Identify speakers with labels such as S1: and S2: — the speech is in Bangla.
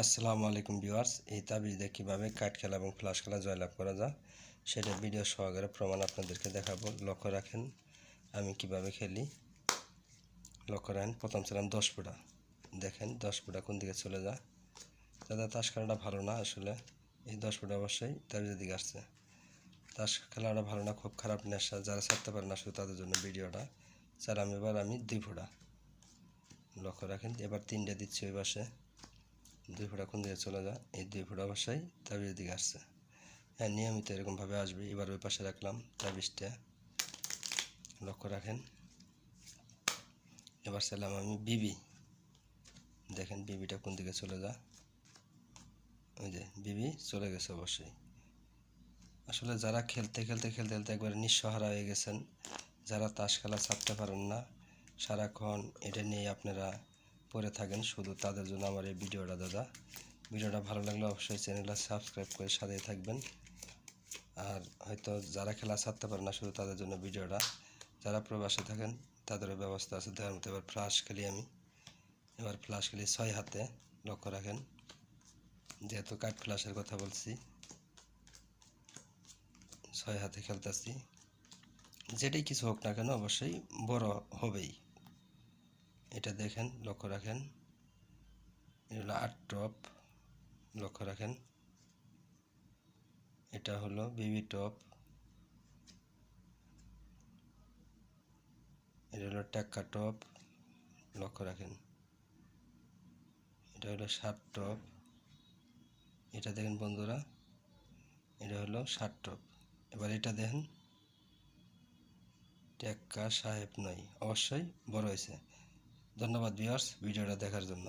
S1: আসসালামু আলাইকুম ভিউয়ার্স, এই তাবিজে কীভাবে কাঠ খেলা এবং ফ্লাশ খেলা জয়লাভ করা যায় সেটা ভিডিও সহকারে প্রমাণ আপনাদেরকে দেখাবো। লক্ষ্য রাখেন, আমি কীভাবে খেলি। লক্ষ্য রাখেন, প্রথম ছিলাম দশ ফুটা। দেখেন, দশ ফুটা কোন দিকে চলে যায়। দাদা, তাস খেলাটা ভালো না আসলে? এই দশ ফুটা অবশ্যই তাবিজের দিকে আসছে। তাস খেলাটা ভালো না, খুব খারাপ নেশা। যারা ছাড়তে পারে না শুধু তাদের জন্য ভিডিওটা। স্যার আমি এবার আমি দুই ফুটা। লক্ষ্য রাখেন, এবার তিনটে দিচ্ছি ওই পাশে। দুই ফোঁটা কোন দিকে চলে যায় এই দুই ফোঁটা অবশ্যই তাবিজের দিকে আসছে। হ্যাঁ নিয়মিত এরকমভাবে আসবে, এবার ওই পাশে রাখলাম তাবিজটা লক্ষ্য রাখেন। এবার চাইলাম আমি বিবি। দেখেন বিবিটা কোন দিকে চলে যায় ওই যে বিবি চলে গেছে অবশ্যই। আসলে যারা খেলতে খেলতে খেলতে খেলতে একবারে নিঃসহারা হয়ে গেছেন, যারা তাস খেলা ছাড়তে পারেন না, সারাক্ষণ এটা নিয়ে আপনারা পড়ে থাকেন শুধু তাদের জন্য আমার এই ভিডিওটা, দাদা। ভিডিওটা ভালো লাগলে অবশ্যই চ্যানেলটা সাবস্ক্রাইব করে সাথে থাকবেন। আর হয়তো যারা খেলা ছাড়তে পারে না শুধু তাদের জন্য ভিডিওটা, যারা প্রবাসে থাকেন তাদেরও ব্যবস্থা আছে। দেওয়ার মতো এবার ফ্লাশ খেলি আমি। এবার ফ্লাশ খেলি ছয় হাতে, লক্ষ্য রাখেন। যেহেতু কাঠ ফ্লাশের কথা বলছি, ছয় হাতে খেলতেছি। যেটাই কিছু হোক না কেন অবশ্যই বড় হবেই। এটা দেখেন, লক্ষ্য রাখেন। এটা হলো আট টপ, লক্ষ্য রাখেন। এটা হলো বিবি টপ। এটা হলো টাক্কা টপ, লক্ষ্য রাখেন। এটা হলো ষাট টপ। এটা দেখেন বন্ধুরা, এটা হলো ষাট টপ। এবার এটা দেখেন। টেক্কা সাহেব নয় অবশ্যই বড় হয়েছে। ধন্যবাদ ভিউয়ার্স ভিডিওটা দেখার জন্য।